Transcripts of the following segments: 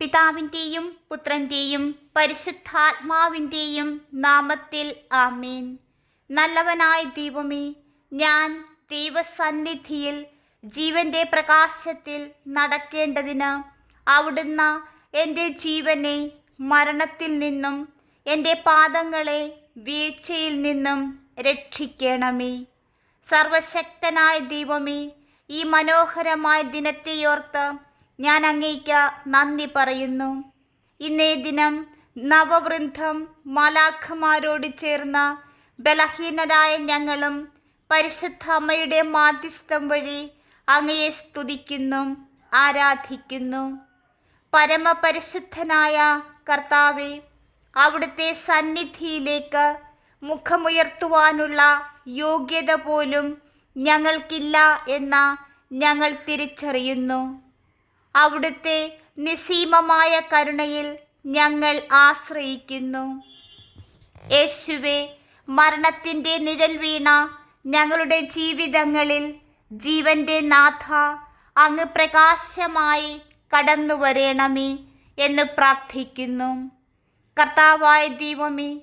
പിതാവിന്റെയും പുത്രന്റെയും പരിശുദ്ധാത്മാവിന്റെയും നാമത്തിൽ ആമീൻ. നല്ലവനായ ദൈവമേ ഞാൻ ദൈവസന്നിധിയിൽ ജീവന്റെ പ്രകാശത്തിൽ നടക്കേണ്ടതിന് അവിടുന്ന് എന്റെ ജീവനെ മരണത്തിൽ നിന്നും എന്റെ പാദങ്ങളെ വീഴ്ചയിൽ നിന്നും രക്ഷിക്കണമേ. സർവശക്തനായ ദൈവമേ ഈ മനോഹരമായ ദിനത്തെയോർത്ത് ഞാൻ അങ്ങേക്ക് നന്ദി പറയുന്നു. ഇന്നേ ദിനം നവവൃന്ദം മാലാഖമാരോട് ചേർന്ന ബലഹീനരായ ഞങ്ങളും പരിശുദ്ധ അമ്മയുടെ മാധ്യസ്ഥം വഴി അങ്ങയെ സ്തുതിക്കുന്നു ആരാധിക്കുന്നു. പരമപരിശുദ്ധനായ കർത്താവെ അവിടുത്തെ സന്നിധിയിലേക്ക് മുഖമുയർത്തുവാനുള്ള യോഗ്യത പോലും ഞങ്ങൾക്കില്ല എന്ന ഞങ്ങൾ തിരിച്ചറിയുന്നു. അവിടുത്തെ നിസീമമായ കരുണയിൽ ഞങ്ങൾ ആശ്രയിക്കുന്നു. യേശുവെ മരണത്തിന്റെ നിഴൽ വീണ ഞങ്ങളുടെ ജീവിതങ്ങളിൽ ജീവന്റെ നാഥ അങ്ങ് പ്രകാശമായി കടന്നു വരേണമേ എന്ന് പ്രാർത്ഥിക്കുന്നു. കർത്താവായ ദൈവമേ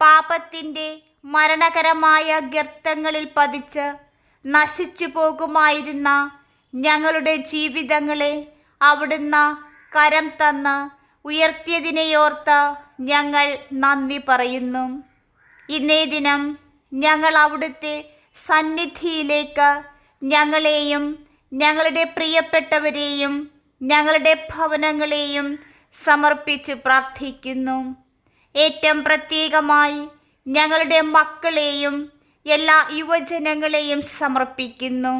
പാപത്തിന്റെ മരണകരമായ ഗർത്തങ്ങളിൽ പതിച്ച് നശിച്ചു പോകുമായിരുന്ന ഞങ്ങളുടെ ജീവിതങ്ങളെ അവിടുന്ന് കരം തന്ന് ഉയർത്തിയതിനെയോർത്ത് ഞങ്ങൾ നന്ദി പറയുന്നു. ഇന്നേ ദിനം ഞങ്ങൾ അവിടുത്തെ സന്നിധിയിലേക്ക് ഞങ്ങളെയും ഞങ്ങളുടെ പ്രിയപ്പെട്ടവരെയും ഞങ്ങളുടെ ഭവനങ്ങളെയും സമർപ്പിച്ച് പ്രാർത്ഥിക്കുന്നു. ഏറ്റവും പ്രത്യേകമായി ഞങ്ങളുടെ മക്കളെയും എല്ലാ യുവജനങ്ങളെയും സമർപ്പിക്കുന്നു.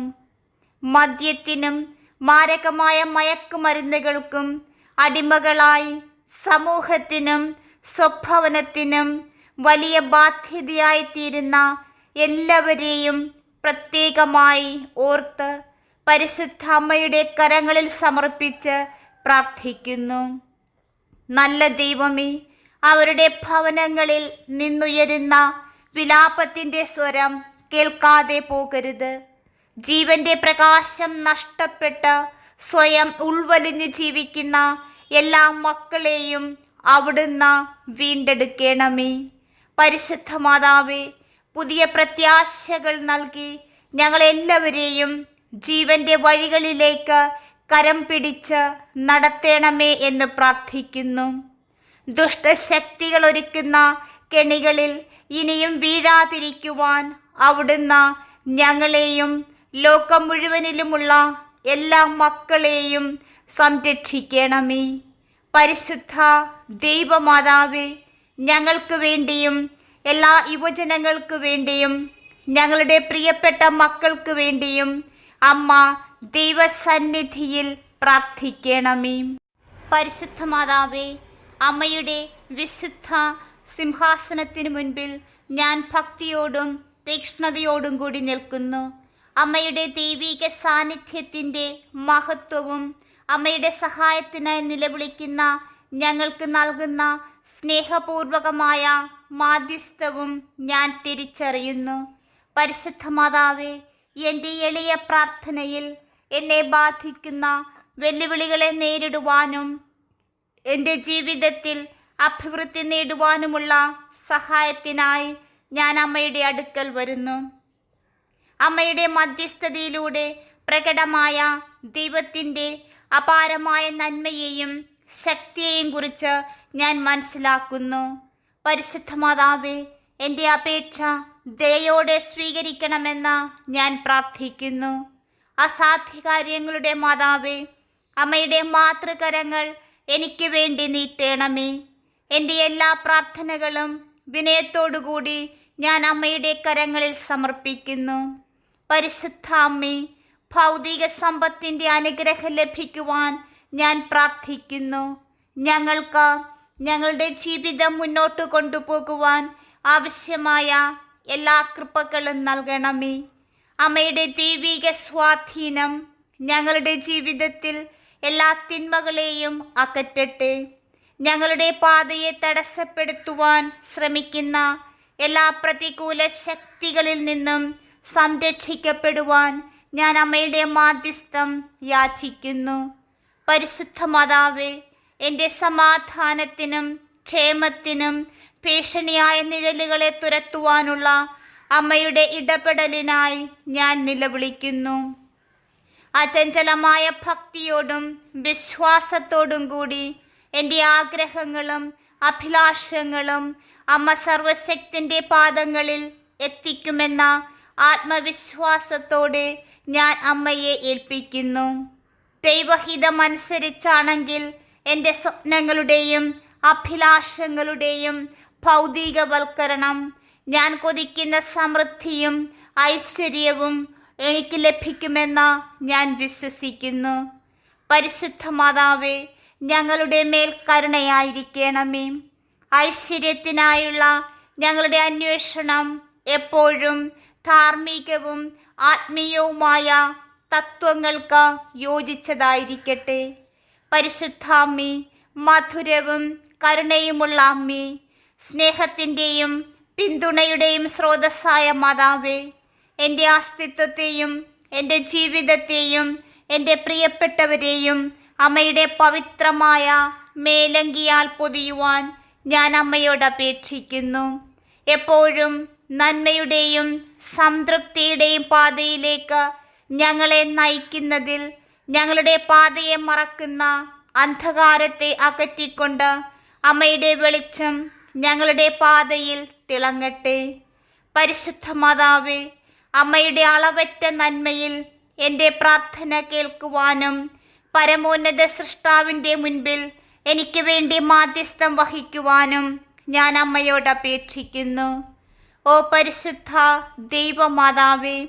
മദ്യത്തിനും മാരകമായ മയക്കുമരുന്നുകൾക്കും അടിമകളായി സമൂഹത്തിനും സ്വഭവനത്തിനും വലിയ ബാധ്യതയായി തീരുന്ന എല്ലാവരെയും പ്രത്യേകമായി ഓർത്ത് പരിശുദ്ധ അമ്മയുടെ കരങ്ങളിൽ സമർപ്പിച്ച് പ്രാർത്ഥിക്കുന്നു. നല്ല ദൈവമേ അവരുടെ ഭവനങ്ങളിൽ നിന്നുയരുന്ന വിലാപത്തിന്റെ സ്വരം കേൾക്കാതെ പോകരുത്. ജീവന്റെ പ്രകാശം നഷ്ടപ്പെട്ട് സ്വയം ഉൾവലിഞ്ഞ് ജീവിക്കുന്ന എല്ലാ മക്കളെയും അവിടുന്ന് വീണ്ടെടുക്കണമേ. പരിശുദ്ധ മാതാവേ പുതിയ പ്രത്യാശകൾ നൽകി ഞങ്ങളെല്ലാവരെയും ജീവന്റെ വഴികളിലേക്ക് കരം പിടിച്ച് നടത്തണമേ എന്ന് പ്രാർത്ഥിക്കുന്നു. ദുഷ്ടശക്തികൾ ഒരുക്കുന്ന കെണികളിൽ ഇനിയും വീഴാതിരിക്കുവാൻ അവിടുന്ന് ഞങ്ങളെയും ലോകം മുഴുവനിലുമുള്ള എല്ലാ മക്കളെയും സംരക്ഷിക്കണമേ. പരിശുദ്ധ ദൈവമാതാവേ ഞങ്ങൾക്ക് വേണ്ടിയും എല്ലാ യുവജനങ്ങൾക്ക് വേണ്ടിയും ഞങ്ങളുടെ പ്രിയപ്പെട്ട മക്കൾക്ക് വേണ്ടിയും അമ്മ ദൈവസന്നിധിയിൽ പ്രാർത്ഥിക്കണമേ. പരിശുദ്ധ മാതാവേ അമ്മയുടെ വിശുദ്ധ സിംഹാസനത്തിനു മുൻപിൽ ഞാൻ ഭക്തിയോടും തീക്ഷ്ണതയോടും കൂടി നിൽക്കുന്നു. അമ്മയുടെ ദൈവീക സാന്നിധ്യത്തിന്റെ മഹത്വവും അമ്മയുടെ സഹായത്തിനായി നിലവിളിക്കുന്ന ഞങ്ങൾക്ക് നൽകുന്ന സ്നേഹപൂർവകമായ മാധ്യസ്ഥവും ഞാൻ തിരിച്ചറിയുന്നു. പരിശുദ്ധ മാതാവേ എന്റെ എളിയ പ്രാർത്ഥനയിൽ എന്നെ ബാധിക്കുന്ന വെല്ലുവിളികളെ നേരിടുവാനും എന്റെ ജീവിതത്തിൽ അഭിവൃദ്ധി നേടുവാനുമുള്ള സഹായത്തിനായി ഞാൻ അമ്മയുടെ അടുക്കൽ വരുന്നു. അമ്മയുടെ മധ്യസ്ഥതയിലൂടെ പ്രകടമായ ദൈവത്തിന്റെ അപാരമായ നന്മയെയും ശക്തിയെയും കുറിച്ച് ഞാൻ മനസ്സിലാക്കുന്നു. പരിശുദ്ധ മാതാവേ എന്റെ അപേക്ഷ ദയോടെ സ്വീകരിക്കണമെന്ന് ഞാൻ പ്രാർത്ഥിക്കുന്നു. അസാധ്യകാര്യങ്ങളുടെ മാതാവേ അമ്മയുടെ മാതൃകരങ്ങൾ എനിക്ക് വേണ്ടി നീട്ടേണമേ. എന്റെ എല്ലാ പ്രാർത്ഥനകളും വിനയത്തോടുകൂടി ഞാൻ അമ്മയുടെ കരങ്ങളിൽ സമർപ്പിക്കുന്നു. പരിശുദ്ധ അമ്മേ ഭൗതിക സമ്പത്തിന്റെ അനുഗ്രഹം ലഭിക്കുവാൻ ഞാൻ പ്രാർത്ഥിക്കുന്നു. ഞങ്ങൾക്ക് ഞങ്ങളുടെ ജീവിതം മുന്നോട്ട് കൊണ്ടുപോകുവാൻ ആവശ്യമായ എല്ലാ കൃപകളും നൽകണമേ. അമ്മയുടെ ദൈവിക സ്വാധീനം ഞങ്ങളുടെ ജീവിതത്തിൽ എല്ലാ തിന്മകളെയും അകറ്റട്ടെ. ഞങ്ങളുടെ പാതയെ തടസ്സപ്പെടുത്തുവാൻ ശ്രമിക്കുന്ന എല്ലാ പ്രതികൂല ശക്തികളിൽ നിന്നും സംരക്ഷിക്കപ്പെടുവാൻ ഞാൻ അമ്മയുടെ മാധ്യസ്ഥം യാചിക്കുന്നു. പരിശുദ്ധ മാതാവേ എന്റെ സമാധാനത്തിനും ക്ഷേമത്തിനും ഭീഷണിയായ നിഴലുകളെ തുരത്തുവാനുള്ള അമ്മയുടെ ഇടപെടലിനായി ഞാൻ നിലവിളിക്കുന്നു. അചഞ്ചലമായ ഭക്തിയോടും വിശ്വാസത്തോടും കൂടി എന്റെ ആഗ്രഹങ്ങളും അഭിലാഷങ്ങളും അമ്മ സർവശക്തിന്റെ പാദങ്ങളിൽ എത്തിക്കുമെന്ന ആത്മവിശ്വാസത്തോടെ ഞാൻ അമ്മയെ ഏൽപ്പിക്കുന്നു. ദൈവഹിതമനുസരിച്ചാണെങ്കിൽ എന്റെ സ്വപ്നങ്ങളുടെയും അഭിലാഷങ്ങളുടെയും ഭൗതികവൽക്കരണം ഞാൻ കൊതിക്കുന്ന സമൃദ്ധിയും ഐശ്വര്യവും എനിക്ക് ലഭിക്കുമെന്ന് ഞാൻ വിശ്വസിക്കുന്നു. പരിശുദ്ധ മാതാവേ ഞങ്ങളുടെ മേൽ കരുണയായിരിക്കണമേ. ഐശ്വര്യത്തിനായുള്ള ഞങ്ങളുടെ അന്വേഷണം എപ്പോഴും ധാർമ്മികവും ആത്മീയവുമായ തത്വങ്ങൾക്ക് യോജിച്ചതായിരിക്കട്ടെ. പരിശുദ്ധാമ്മി മധുരവും കരുണയുമുള്ള അമ്മി സ്നേഹത്തിന്റെയും പിന്തുണയുടെയും സ്രോതസ്സായ മാതാവേ എന്റെ അസ്തിത്വത്തെയും എന്റെ ജീവിതത്തെയും എന്റെ പ്രിയപ്പെട്ടവരെയും അമ്മയുടെ പവിത്രമായ മേലങ്കിയാൽ പൊതിയുവാൻ ഞാൻ അമ്മയോട് അപേക്ഷിക്കുന്നു. എപ്പോഴും നന്മയുടെയും സംതൃപ്തിയുടെയും പാതയിലേക്ക് ഞങ്ങളെ നയിക്കുന്നതിൽ ഞങ്ങളുടെ പാതയെ മറക്കുന്ന അന്ധകാരത്തെ അകറ്റിക്കൊണ്ട് അമ്മയുടെ വെളിച്ചം ഞങ്ങളുടെ പാതയിൽ തിളങ്ങട്ടെ. പരിശുദ്ധ മാതാവേ അമ്മയുടെ അളവറ്റ നന്മയിൽ എന്റെ പ്രാർത്ഥന കേൾക്കുവാനും പരമോന്നത സൃഷ്ടാവിന്റെ മുൻപിൽ എനിക്ക് വേണ്ടി മാധ്യസ്ഥം വഹിക്കുവാനും ഞാൻ അമ്മയോട് അപേക്ഷിക്കുന്നു. ഓ പരിശുദ്ധ ദൈവമാതാവേ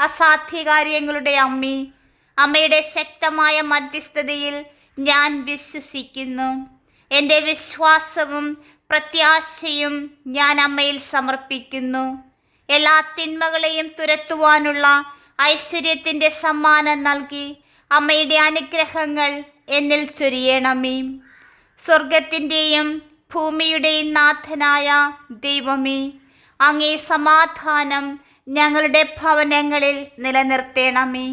അസാധ്യകാര്യങ്ങളുടെ അമ്മി അമ്മയുടെ ശക്തമായ മധ്യസ്ഥതയിൽ ഞാൻ വിശ്വസിക്കുന്നു. എന്റെ വിശ്വാസവും പ്രത്യാശയും ഞാൻ അമ്മയിൽ സമർപ്പിക്കുന്നു. എല്ലാ തിന്മകളെയും തുരത്തുവാനുള്ള ഐശ്വര്യത്തിന്റെ സമ്മാനം നൽകി അമ്മയുടെ അനുഗ്രഹങ്ങൾ എന്നിൽ ചൊരിയണമേ. സ്വർഗത്തിന്റെയും ഭൂമിയുടെയും നാഥനായ ദൈവമേ അങ്ങേ സമാധാനം ഞങ്ങളുടെ ഭവനങ്ങളിൽ നിലനിർത്തേണമേ.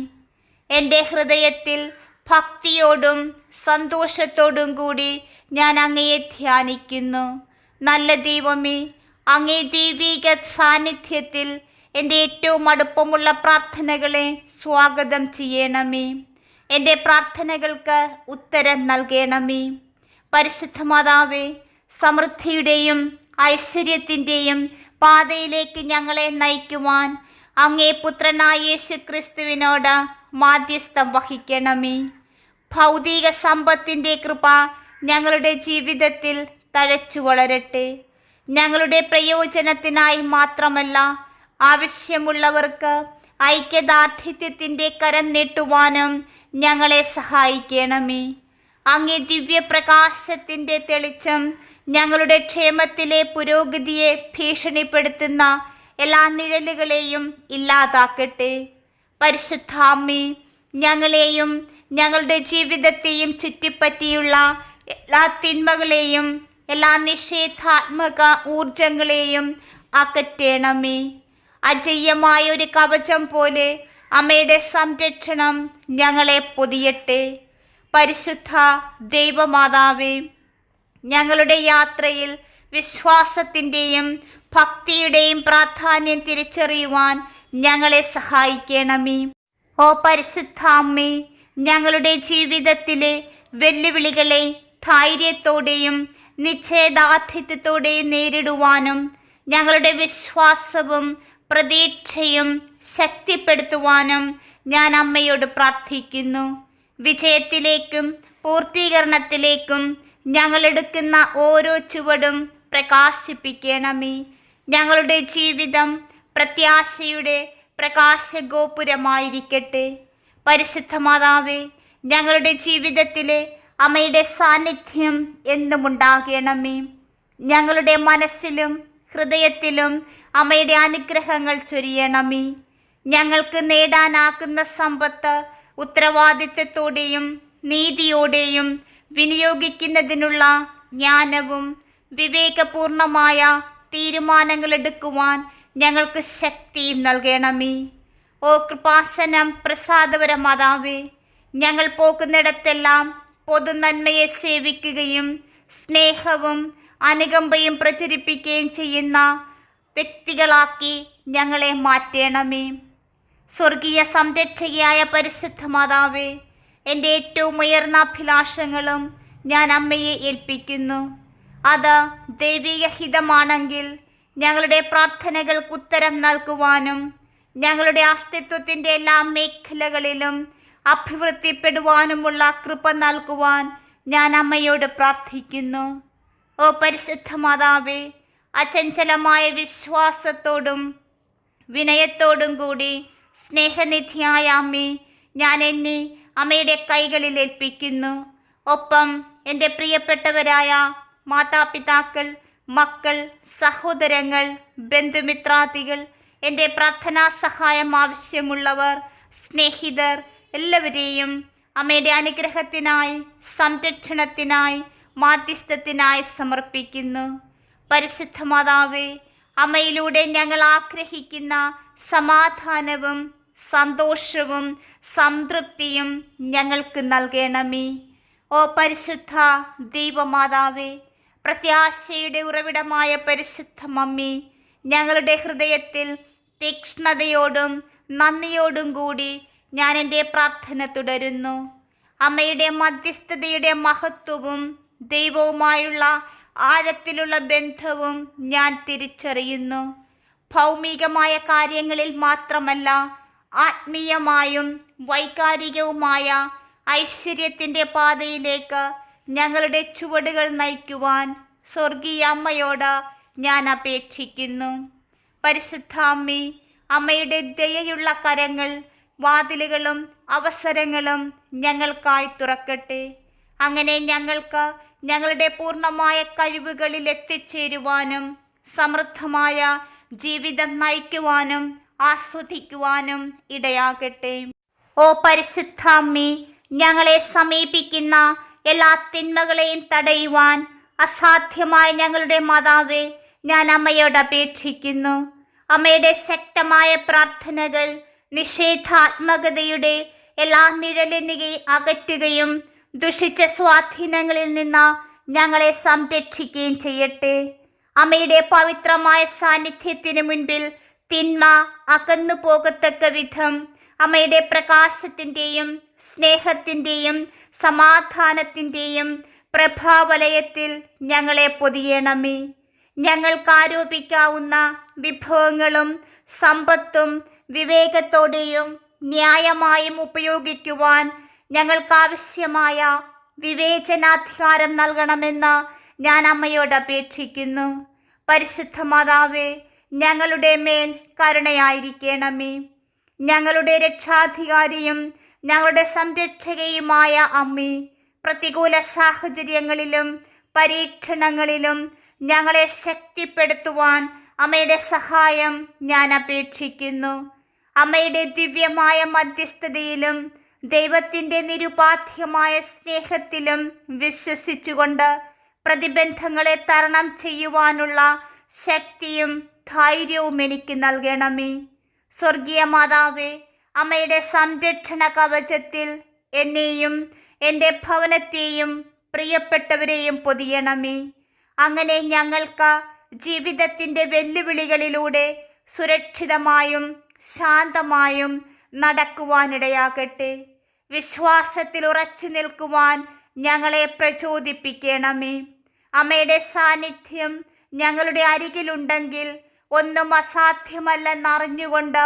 എന്റെ ഹൃദയത്തിൽ ഭക്തിയോടും സന്തോഷത്തോടും കൂടി ഞാൻ അങ്ങയെ ധ്യാനിക്കുന്നു. നല്ല ദൈവമേ അങ്ങേ ദൈവീക സാന്നിധ്യത്തിൽ എന്റെ ഏറ്റവും അടുപ്പമുള്ള പ്രാർത്ഥനകളെ സ്വാഗതം ചെയ്യണമേ. എന്റെ പ്രാർത്ഥനകൾക്ക് ഉത്തരം നൽകണമേ. പരിശുദ്ധ മാതാവേ സമൃദ്ധിയുടെയും ഐശ്വര്യത്തിന്റെയും പാതയിലേക്ക് ഞങ്ങളെ നയിക്കുവാൻ അങ്ങേ പുത്രനായ യേശു ക്രിസ്തുവിനോട് മാധ്യസ്ഥം വഹിക്കണമേ. ഭൗതിക സമ്പത്തിന്റെ കൃപ ഞങ്ങളുടെ ജീവിതത്തിൽ തഴച്ചു വളരട്ടെ. ഞങ്ങളുടെ പ്രയോജനത്തിനായി മാത്രമല്ല ആവശ്യമുള്ളവർക്ക് ഐക്യദാർഢ്യത്തിന്റെ കരം നീട്ടുവാനും ഞങ്ങളെ സഹായിക്കണമേ. അങ്ങേ ദിവ്യപ്രകാശത്തിന്റെ തെളിച്ചം ഞങ്ങളുടെ ക്ഷേമത്തിലെ പുരോഗതിയെ ഭീഷണിപ്പെടുത്തുന്ന എല്ലാ നിഴലുകളെയും ഇല്ലാതാക്കട്ടെ. പരിശുദ്ധാമി ഞങ്ങളെയും ഞങ്ങളുടെ ജീവിതത്തെയും ചുറ്റിപ്പറ്റിയുള്ള എല്ലാ തിന്മകളെയും എല്ലാ നിഷേധാത്മക ഊർജങ്ങളെയും അകറ്റേണമേ. അജയ്യമായ ഒരു കവചം പോലെ അമ്മയുടെ സംരക്ഷണം ഞങ്ങളെ പൊതിയട്ടെ. പരിശുദ്ധ ദൈവമാതാവേ ഞങ്ങളുടെ യാത്രയിൽ വിശ്വാസത്തിന്റെയും ഭക്തിയുടെയും പ്രാധാന്യം തിരിച്ചറിയുവാൻ ഞങ്ങളെ സഹായിക്കണമേ. ഓ പരിശുദ്ധ അമ്മേ ഞങ്ങളുടെ ജീവിതത്തിലെ വെല്ലുവിളികളെ ധൈര്യത്തോടെയും നിശ്ചയദാർഢ്യത്തോടെയും നേരിടുവാനും ഞങ്ങളുടെ വിശ്വാസവും പ്രതീക്ഷയും ശക്തിപ്പെടുത്തുവാനും ഞാൻ അമ്മയോട് പ്രാർത്ഥിക്കുന്നു. വിജയത്തിലേക്കും പൂർത്തീകരണത്തിലേക്കും ഞങ്ങളെടുക്കുന്ന ഓരോ ചുവടും പ്രകാശിപ്പിക്കണമേ. ഞങ്ങളുടെ ജീവിതം പ്രത്യാശയുടെ പ്രകാശഗോപുരമായിരിക്കട്ടെ. പരിശുദ്ധ മാതാവേ ഞങ്ങളുടെ ജീവിതത്തിലെ അമ്മയുടെ സാന്നിധ്യം എന്നും ഉണ്ടാകണമേ ഞങ്ങളുടെ മനസ്സിലും ഹൃദയത്തിലും അമ്മയുടെ അനുഗ്രഹങ്ങൾ ചൊരിയണമേ. ഞങ്ങൾക്ക് നേടാനാക്കുന്ന സമ്പത്ത് ഉത്തരവാദിത്വത്തോടെയും നീതിയോടെയും വിനിയോഗിക്കുന്നതിനുള്ള ജ്ഞാനവും വിവേകപൂർണമായ തീരുമാനങ്ങൾ എടുക്കുവാൻ ഞങ്ങൾക്ക് ശക്തിയും നൽകണമേ. ഓ കൃപാസനം പ്രസാദപര മാതാവേ ഞങ്ങൾ പോകുന്നിടത്തെല്ലാം പൊതുനന്മയെ സേവിക്കുകയും സ്നേഹവും അനുകമ്പയും പ്രചരിപ്പിക്കുകയും ചെയ്യുന്ന വ്യക്തികളാക്കി ഞങ്ങളെ മാറ്റണമേ. സ്വർഗീയ സംരക്ഷകയായ പരിശുദ്ധ മാതാവേ എന്റെ ഏറ്റവും ഉയർന്ന അഭിലാഷങ്ങളും ഞാൻ അമ്മയെ ഏൽപ്പിക്കുന്നു. അത് ദൈവിക ഹിതമാണെങ്കിൽ ഞങ്ങളുടെ പ്രാർത്ഥനകൾക്ക് ഉത്തരം നൽകുവാനും ഞങ്ങളുടെ അസ്തിത്വത്തിന്റെ എല്ലാ മേഖലകളിലും അഭിവൃദ്ധിപ്പെടുവാനുമുള്ള കൃപ നൽകുവാൻ ഞാൻ അമ്മയോട് പ്രാർത്ഥിക്കുന്നു. ഓ പരിശുദ്ധ മാതാവേ അചഞ്ചലമായ വിശ്വാസത്തോടും വിനയത്തോടും കൂടി സ്നേഹനിധിയായ അമ്മേ ഞാൻ എന്നെ അമ്മയുടെ കൈകളിൽ ഏൽപ്പിക്കുന്നു. ഒപ്പം എന്റെ പ്രിയപ്പെട്ടവരായ മാതാപിതാക്കൾ മക്കൾ സഹോദരങ്ങൾ ബന്ധുമിത്രാദികൾ എന്റെ പ്രാർത്ഥനാ സഹായം ആവശ്യമുള്ളവർ സ്നേഹിതർ എല്ലാവരെയും അമ്മയുടെ അനുഗ്രഹത്തിനായി സംരക്ഷണത്തിനായി മാധ്യസ്ഥത്തിനായി സമർപ്പിക്കുന്നു. പരിശുദ്ധ മാതാവേ അമ്മയിലൂടെ ഞങ്ങൾ ആഗ്രഹിക്കുന്ന സമാധാനവും സന്തോഷവും സംതൃപ്തിയും ഞങ്ങൾക്ക് നൽകണമേ. ഓ പരിശുദ്ധ ദൈവമാതാവേ പ്രത്യാശയുടെ ഉറവിടമായ പരിശുദ്ധ മമ്മി ഞങ്ങളുടെ ഹൃദയത്തിൽ തീക്ഷ്ണതയോടും നന്ദിയോടും കൂടി ഞാൻ എന്റെ പ്രാർത്ഥന തുടരുന്നു. അമ്മയുടെ മധ്യസ്ഥതയുടെ മഹത്വവും ദൈവവുമായുള്ള ആഴത്തിലുള്ള ബന്ധവും ഞാൻ തിരിച്ചറിയുന്നു. ഭൗമികമായ കാര്യങ്ങളിൽ മാത്രമല്ല ആത്മീയമായും വൈകാരികവുമായ ഐശ്വര്യത്തിന്റെ പാതയിലേക്ക് ഞങ്ങളുടെ ചുവടുകൾ നയിക്കുവാൻ സ്വർഗീയ അമ്മയോട് ഞാൻ അപേക്ഷിക്കുന്നു. പരിശുദ്ധ അമ്മി അമ്മയുടെ ദയയുള്ള കരങ്ങൾ വാതിലുകളും അവസരങ്ങളും ഞങ്ങൾക്കായി തുറക്കട്ടെ. അങ്ങനെ ഞങ്ങൾക്ക് ഞങ്ങളുടെ പൂർണമായ കഴിവുകളിൽ എത്തിച്ചേരുവാനും സമൃദ്ധമായ ജീവിതം നയിക്കുവാനും ആസ്വദിക്കുവാനും ഇടയാകട്ടെ. ഓ പരിശുദ്ധാമ്മി ഞങ്ങളെ സമീപിക്കുന്ന എല്ലാ തിന്മകളെയും തടയുവാൻ അസാധ്യമായ ഞങ്ങളുടെ മാതാവേ ഞാൻ അമ്മയോട് അപേക്ഷിക്കുന്നു. അമ്മയുടെ ശക്തമായ പ്രാർത്ഥനകൾ നിഷേധാത്മകതയുടെ എല്ലാ നിഴലിനെ അകറ്റുകയും ദുഷിച്ച സ്വാധീനങ്ങളിൽ നിന്ന് ഞങ്ങളെ സംരക്ഷിക്കുകയും ചെയ്യട്ടെ. അമ്മയുടെ പവിത്രമായ സാന്നിധ്യത്തിന് മുൻപിൽ തിന്മ അകന്നു പോകത്തക്ക വിധം അമ്മയുടെ പ്രകാശത്തിന്റെയും സ്നേഹത്തിന്റെയും സമാധാനത്തിന്റെയും പ്രഭാവലയത്തിൽ ഞങ്ങളെ പൊതിയണമേ. ഞങ്ങൾക്ക് ആരോപിക്കാവുന്ന വിഭവങ്ങളും സമ്പത്തും വിവേകത്തോടെയും ന്യായമായും ഉപയോഗിക്കുവാൻ ഞങ്ങൾക്കാവശ്യമായ വിവേചനാധികാരം നൽകണമെന്ന് ഞാൻ അമ്മയോട് അപേക്ഷിക്കുന്നു. പരിശുദ്ധ മാതാവേ ഞങ്ങളുടെ മേൽ കരുണയായിരിക്കണമേ. ഞങ്ങളുടെ രക്ഷാധികാരിയും ഞങ്ങളുടെ സംരക്ഷകയുമായ അമ്മി പ്രതികൂല സാഹചര്യങ്ങളിലും പരീക്ഷണങ്ങളിലും ഞങ്ങളെ ശക്തിപ്പെടുത്തുവാൻ അമ്മയുടെ സഹായം ഞാൻ അപേക്ഷിക്കുന്നു. അമ്മയുടെ ദിവ്യമായ മധ്യസ്ഥതയിലും ദൈവത്തിന്റെ നിരുപാധ്യമായ സ്നേഹത്തിലും വിശ്വസിച്ചുകൊണ്ട് പ്രതിബന്ധങ്ങളെ തരണം ചെയ്യുവാനുള്ള ശക്തിയും ധൈര്യവും എനിക്ക് നൽകണമേ. സ്വർഗീയ മാതാവേ അമ്മയുടെ സംരക്ഷണ കവചത്തിൽ എന്നെയും എന്റെ ഭവനത്തെയും പ്രിയപ്പെട്ടവരെയും പൊതിയണമേ. അങ്ങനെ ഞങ്ങൾക്ക് ജീവിതത്തിന്റെ വെല്ലുവിളികളിലൂടെ സുരക്ഷിതമായും ശാന്തമായും നടക്കുവാനിടയാകട്ടെ. വിശ്വാസത്തിൽ ഉറച്ചു നിൽക്കുവാൻ ഞങ്ങളെ പ്രചോദിപ്പിക്കണമേ. അമ്മയുടെ സാന്നിധ്യം ഞങ്ങളുടെ അരികിലുണ്ടെങ്കിൽ ഒന്നും അസാധ്യമല്ലെന്നറിഞ്ഞുകൊണ്ട്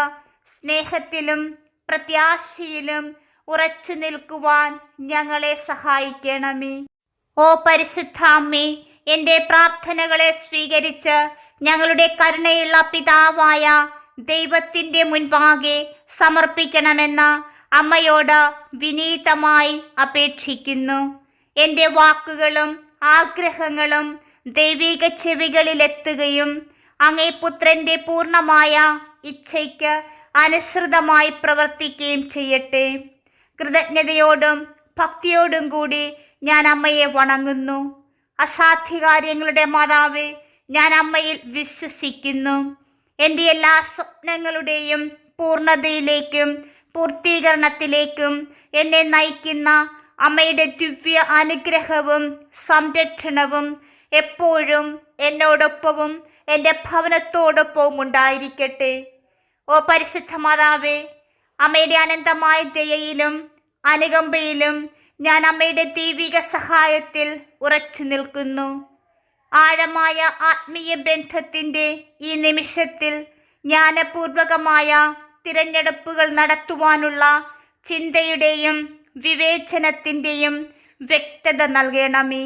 സ്നേഹത്തിലും പ്രത്യാശയിലും ഉറച്ചു നിൽക്കുവാൻ ഞങ്ങളെ സഹായിക്കണമേ. ഓ പരിശുദ്ധ അമ്മേ എന്റെ പ്രാർത്ഥനകളെ സ്വീകരിച്ച് ഞങ്ങളുടെ കരുണയുള്ള പിതാവായ ദൈവത്തിന്റെ മുൻപാകെ സമർപ്പിക്കണമെന്ന് അമ്മയോട് വിനീതമായി അപേക്ഷിക്കുന്നു. എന്റെ വാക്കുകളും ആഗ്രഹങ്ങളും ദൈവിക ചെവികളിലെത്തുകയും അങ്ങേ പുത്രന്റെ പൂർണമായ ഇച്ഛയ്ക്ക് അനുസൃതമായി പ്രവർത്തിക്കുകയും ചെയ്യട്ടെ. കൃതജ്ഞതയോടും ഭക്തിയോടും കൂടി ഞാൻ അമ്മയെ വണങ്ങുന്നു. അസാധ്യകാര്യങ്ങളുടെ മാതാവ് ഞാൻ അമ്മയിൽ വിശ്വസിക്കുന്നു. എന്റെ എല്ലാ സ്വപ്നങ്ങളുടെയും പൂർണതയിലേക്കും പൂർത്തീകരണത്തിലേക്കും എന്നെ നയിക്കുന്ന അമ്മയുടെ ദിവ്യ അനുഗ്രഹവും സംരക്ഷണവും എപ്പോഴും എന്നോടൊപ്പവും എന്റെ ഭവനത്തോടൊപ്പവും ഉണ്ടായിരിക്കട്ടെ. ഓ പരിശുദ്ധ മാതാവേ അമ്മയുടെ അനന്തമായ ദയയിലും അനുകമ്പയിലും ഞാൻ അമ്മയുടെ ദൈവിക സഹായത്തിൽ ഉറച്ചു നിൽക്കുന്നു. ആഴമായ ആത്മീയ ബന്ധത്തിന്റെ ഈ നിമിഷത്തിൽ ജ്ഞാനപൂർവകമായ തിരഞ്ഞെടുപ്പുകൾ നടത്തുവാനുള്ള ചിന്തയുടെയും വിവേചനത്തിന്റെയും വ്യക്തത നൽകണമേ.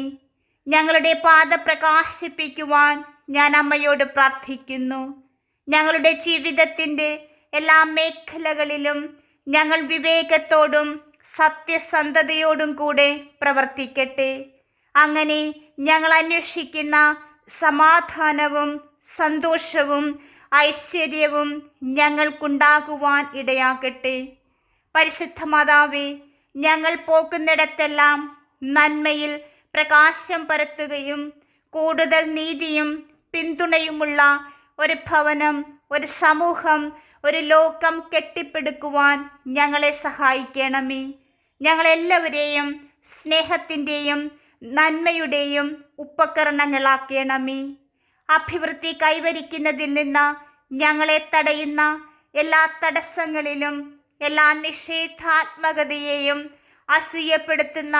ഞങ്ങളുടെ പാത പ്രകാശിപ്പിക്കുവാൻ ഞാൻ അമ്മയോട് പ്രാർത്ഥിക്കുന്നു. ഞങ്ങളുടെ ജീവിതത്തിന്റെ എല്ലാ മേഖലകളിലും ഞങ്ങൾ വിവേകത്തോടും സത്യസന്ധതയോടും കൂടെ പ്രവർത്തിക്കട്ടെ. അങ്ങനെ ഞങ്ങൾ അന്വേഷിക്കുന്ന സമാധാനവും സന്തോഷവും ഐശ്വര്യവും ഞങ്ങൾക്കുണ്ടാകുവാൻ ഇടയാകട്ടെ. പരിശുദ്ധ മാതാവേ ഞങ്ങൾ പോകുന്നിടത്തെല്ലാം നന്മയിൽ പ്രകാശം പരത്തുകയും കൂടുതൽ നീതിയും പിന്തുണയുമുള്ള ഒരു ഭവനം ഒരു സമൂഹം ഒരു ലോകം കെട്ടിപ്പടുക്കുവാൻ ഞങ്ങളെ സഹായിക്കണമേ. ഞങ്ങളെല്ലാവരെയും സ്നേഹത്തിന്റെയും നന്മയുടെയും ഉപകരണങ്ങളാക്കണമേ. അഭിവൃദ്ധി കൈവരിക്കുന്നതിൽ നിന്ന് ഞങ്ങളെ തടയുന്ന എല്ലാ തടസ്സങ്ങളിലും എല്ലാ നിഷേധാത്മകതയെയും അസൂയപ്പെടുത്തുന്ന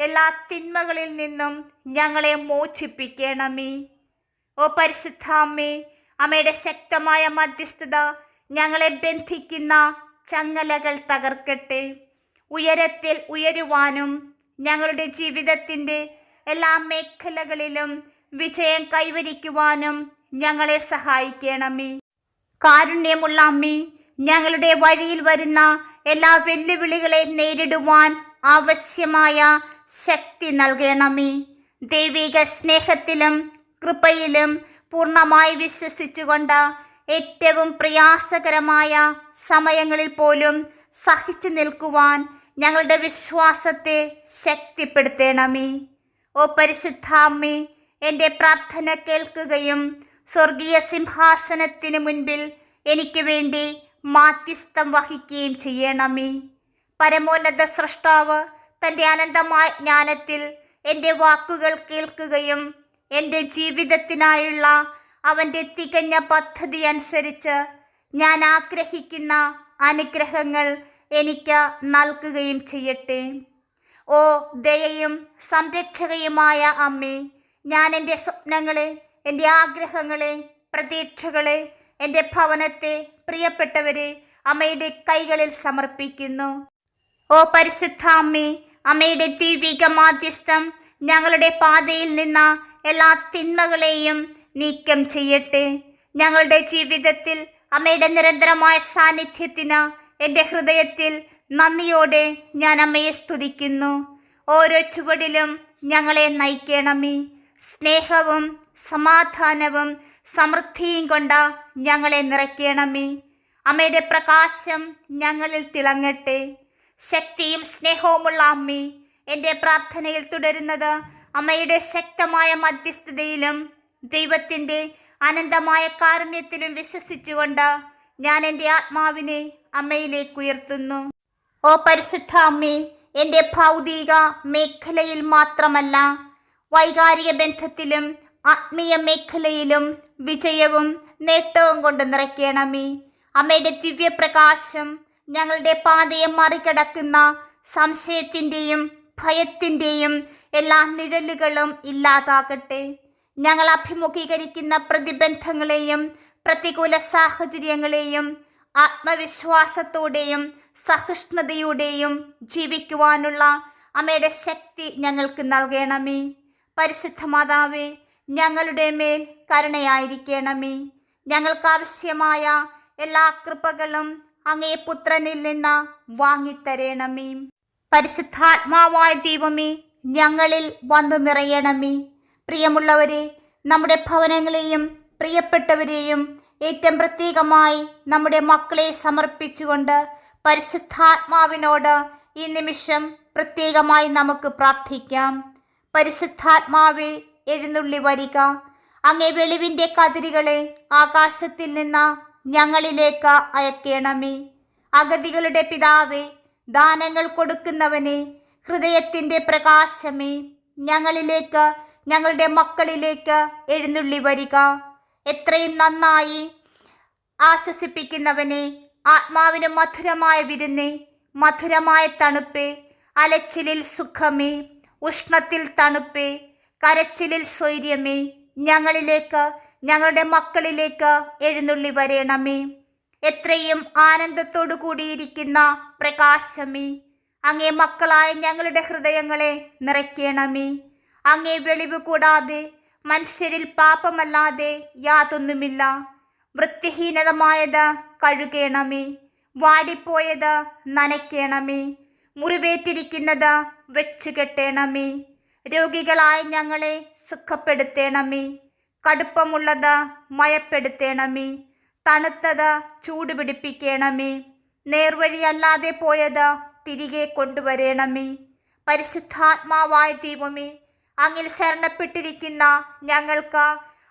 എല്ലാ തിന്മകളിൽ നിന്നും ഞങ്ങളെ മോചിപ്പിക്കണമേ. ഓ പരിശുദ്ധാമ്മേ അമ്മയുടെ ശക്തമായ മധ്യസ്ഥത ഞങ്ങളെ ബന്ധിക്കുന്ന ചങ്ങലകൾ തകർക്കട്ടെ. ഉയരത്തിൽ ഉയരുവാനും ഞങ്ങളുടെ ജീവിതത്തിന്റെ എല്ലാ മേഖലകളിലും വിജയം കൈവരിക്കുവാനും ഞങ്ങളെ സഹായിക്കണമേ. കാരുണ്യമുള്ള അമ്മി ഞങ്ങളുടെ വഴിയിൽ വരുന്ന എല്ലാ വെല്ലുവിളികളെയും നേരിടുവാൻ ആവശ്യമായ ശക്തി നൽകണമേ. ദൈവിക സ്നേഹത്തിലും കൃപയിലും പൂർണമായി വിശ്വസിച്ചുകൊണ്ട് ഏറ്റവും പ്രയാസകരമായ സമയങ്ങളിൽ പോലും സഹിച്ചു നിൽക്കുവാൻ ഞങ്ങളുടെ വിശ്വാസത്തെ ശക്തിപ്പെടുത്തണമേ. ഓ പരിശുദ്ധാമ്മേ എന്റെ പ്രാർത്ഥന കേൾക്കുകയും സ്വർഗീയ സിംഹാസനത്തിന് മുൻപിൽ എനിക്ക് വേണ്ടി മാധ്യസ്ഥം വഹിക്കുകയും ചെയ്യണമേ. പരമോന്നത സൃഷ്ടാവ് തന്റെ അനന്തമായ ജ്ഞാനത്തിൽ എന്റെ വാക്കുകൾ കേൾക്കുകയും എന്റെ ജീവിതത്തിനായുള്ള അവന്റെ തികഞ്ഞ പദ്ധതി അനുസരിച്ച് ഞാൻ ആഗ്രഹിക്കുന്ന അനുഗ്രഹങ്ങൾ എനിക്ക് നൽകുകയും ചെയ്യട്ടെ. ഓ ദയയും സംരക്ഷകയുമായ അമ്മേ ഞാൻ എന്റെ സ്വപ്നങ്ങളെ എന്റെ ആഗ്രഹങ്ങളെ പ്രതീക്ഷകളെ എന്റെ ഭവനത്തെ പ്രിയപ്പെട്ടവരെ അമ്മയുടെ കൈകളിൽ സമർപ്പിക്കുന്നു. ഓ പരിശുദ്ധ അമ്മേ അമ്മയുടെ ദൈവിക മാധ്യസ്ഥം ഞങ്ങളുടെ പാതയിൽ നിന്ന് എല്ലാ തിന്മകളെയും നീക്കം ചെയ്യട്ടെ. ഞങ്ങളുടെ ജീവിതത്തിൽ അമ്മയുടെ നിരന്തരമായ സാന്നിധ്യത്തിന് എന്റെ ഹൃദയത്തിൽ നന്ദിയോടെ ഞാൻ അമ്മയെ സ്തുതിക്കുന്നു. ഓരോ ചുവടിലും ഞങ്ങളെ നയിക്കണമേ. സ്നേഹവും സമാധാനവും സമൃദ്ധിയും കൊണ്ട ഞങ്ങളെ നിറയ്ക്കണമേ. അമ്മയുടെ പ്രകാശം ഞങ്ങളിൽ തിളങ്ങട്ടെ. ശക്തിയും സ്നേഹവുമുള്ള അമ്മേ എന്റെ പ്രാർത്ഥനയിൽ തുടരുന്നത് അമ്മയുടെ ശക്തമായ മധ്യസ്ഥതയിലും ദൈവത്തിന്റെ അനന്തമായ കാരുണ്യത്തിലും വിശ്വസിച്ചുകൊണ്ട് ഞാൻ എന്റെ ആത്മാവിനെ അമ്മയിലേക്ക് ഉയർത്തുന്നു. ഓ പരിശുദ്ധ അമ്മേ എന്റെ ഭൗതിക മേഖലയിൽ മാത്രമല്ല വൈകാരിക ബന്ധത്തിലും ആത്മീയ മേഖലയിലും വിജയവും നേട്ടവും കൊണ്ട് നിറയ്ക്കണമേ. അമ്മയുടെ ദിവ്യപ്രകാശം ഞങ്ങളുടെ പാതയെ മറികടക്കുന്ന സംശയത്തിന്റെയും ഭയത്തിന്റെയും എല്ലാ നിഴലുകളും ഇല്ലാതാകട്ടെ. ഞങ്ങൾ അഭിമുഖീകരിക്കുന്ന പ്രതിബന്ധങ്ങളെയും പ്രതികൂല സാഹചര്യങ്ങളെയും ആത്മവിശ്വാസത്തോടെയും സഹിഷ്ണുതയോടെയും ജീവിക്കുവാനുള്ള അമ്മയുടെ ശക്തി ഞങ്ങൾക്ക് നൽകണമേ. പരിശുദ്ധ മാതാവേ ഞങ്ങളുടെ മേൽ കരുണയായിരിക്കണമേ. ഞങ്ങൾക്കാവശ്യമായ എല്ലാ കൃപകളും അങ്ങേ പുത്രനിൽ നിന്ന് വാങ്ങിത്തരണമേ. പരിശുദ്ധാത്മാവായ ദൈവമേ ഞങ്ങളിൽ വന്നു നിറയണമേ. പ്രിയമുള്ളവരെ നമ്മുടെ ഭവനങ്ങളെയും പ്രിയപ്പെട്ടവരെയും ഏറ്റവും പ്രത്യേകമായി നമ്മുടെ മക്കളെ സമർപ്പിച്ചുകൊണ്ട് പരിശുദ്ധാത്മാവിനോട് ഈ നിമിഷം പ്രത്യേകമായി നമുക്ക് പ്രാർത്ഥിക്കാം. പരിശുദ്ധാത്മാവെ എഴുന്നള്ളി വരിക. അങ്ങേ വെളിവിന്റെ കതിരുകളെ ആകാശത്തിൽ നിന്ന് ഞങ്ങളിലേക്ക് അയക്കണമേ. അഗതികളുടെ പിതാവെ ദാനങ്ങൾ കൊടുക്കുന്നവനെ ഹൃദയത്തിന്റെ പ്രകാശമേ ഞങ്ങളിലേക്ക് ഞങ്ങളുടെ മക്കളിലേക്ക് എഴുന്നള്ളി വരിക. എത്രയും നന്നായി ആശ്വസിപ്പിക്കുന്നവനെ ആത്മാവിന് മധുരമായ വിരുന്നേ മധുരമായ തണുപ്പേ അലച്ചിലിൽ സുഖമേ ഉഷ്ണത്തിൽ തണുപ്പേ കരച്ചിലിൽ സ്വൈര്യമേ ഞങ്ങളിലേക്ക് ഞങ്ങളുടെ മക്കളിലേക്ക് എഴുന്നള്ളി വരേണമേ. എത്രയും ആനന്ദത്തോടു കൂടിയിരിക്കുന്ന പ്രകാശമേ അങ്ങേ മക്കളായ ഞങ്ങളുടെ ഹൃദയങ്ങളെ നിറയ്ക്കണമേ. അങ്ങേ വെളിവ് കൂടാതെ മനുഷ്യരിൽ പാപമല്ലാതെ യാതൊന്നുമില്ല. വൃത്തിഹീനതമായത് കഴുകണമേ. വാടിപ്പോയത് നനയ്ക്കണമേ. മുറിവേറ്റിരിക്കുന്നത് വെച്ചു കെട്ടണമേ രോഗികളായ ഞങ്ങളെ സുഖപ്പെടുത്തണമേ. കടുപ്പമുള്ളത് മയപ്പെടുത്തണമേ. തണുത്തത് ചൂടുപിടിപ്പിക്കണമേ. നേർവഴിയല്ലാതെ പോയത് തിരികെ കൊണ്ടുവരണമേ. പരിശുദ്ധാത്മാവായ ദൈവമേ അങ്ങിൽ ശരണപ്പെട്ടിരിക്കുന്ന ഞങ്ങൾക്ക്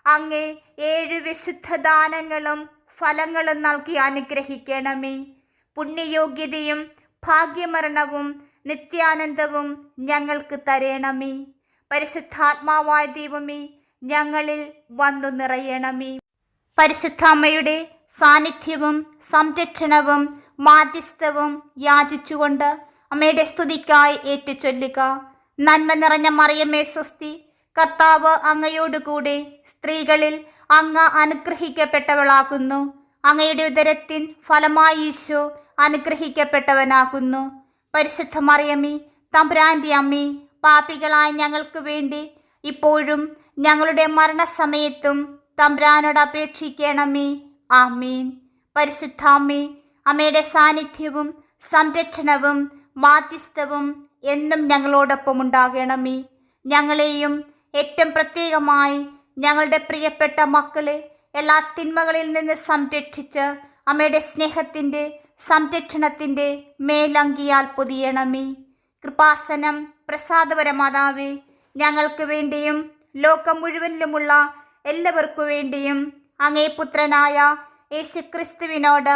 അങ്ങേ ഏഴ് വിശുദ്ധ ദാനങ്ങളും ഫലങ്ങളും നൽകി അനുഗ്രഹിക്കണമേ. പുണ്യയോഗ്യതയും ഭാഗ്യമരണവും നിത്യാനന്ദവും ഞങ്ങൾക്ക് തരേണമേ. പരിശുദ്ധാത്മാവായ ദൈവമേ ഞങ്ങളിൽ വന്നു നിറയണമേ. പരിശുദ്ധാമ്മയുടെ സാന്നിധ്യവും സംരക്ഷണവും മാധ്യസ്ഥവും യാചിച്ചുകൊണ്ട് അമ്മയുടെ സ്തുതിക്കായി ഏറ്റുചൊല്ലുക. നന്മ നിറഞ്ഞ മറിയമ്മേ സ്വസ്തി. കർത്താവ് അങ്ങയോടുകൂടി സ്ത്രീകളിൽ അങ്ങ് അനുഗ്രഹിക്കപ്പെട്ടവളാകുന്നു. അങ്ങയുടെ ഉദരത്തിൻ ഫലമായി ഈശോ അനുഗ്രഹിക്കപ്പെട്ടവനാകുന്നു. പരിശുദ്ധ മറിയമ്മി തമ്പുരാന്റെ അമ്മി പാപികളായ ഞങ്ങൾക്ക് വേണ്ടി ഇപ്പോഴും ഞങ്ങളുടെ മരണസമയത്തും തമ്പ്രാനോട് അപേക്ഷിക്കണമേ. ആമീൻ. പരിശുദ്ധാമ്മേ അമ്മയുടെ സാന്നിധ്യവും സംരക്ഷണവും മാധ്യസ്ഥവും എന്നും ഞങ്ങളോടൊപ്പം ഉണ്ടാകണമേ. ഞങ്ങളെയും ഏറ്റവും പ്രത്യേകമായി ഞങ്ങളുടെ പ്രിയപ്പെട്ട മക്കളെ എല്ലാ തിന്മകളിൽ നിന്ന് സംരക്ഷിച്ച് അമ്മയുടെ സ്നേഹത്തിന്റെ സംരക്ഷണത്തിന്റെ മേലങ്കിയാൽ പൊതിയണമേ. കൃപാസനം പ്രസാദപരമാതാവേ ഞങ്ങൾക്ക് വേണ്ടിയും ലോകം മുഴുവനിലുമുള്ള എല്ലാവർക്കു വേണ്ടിയും അങ്ങേ പുത്രനായ യേശുക്രിസ്തുവിനോട്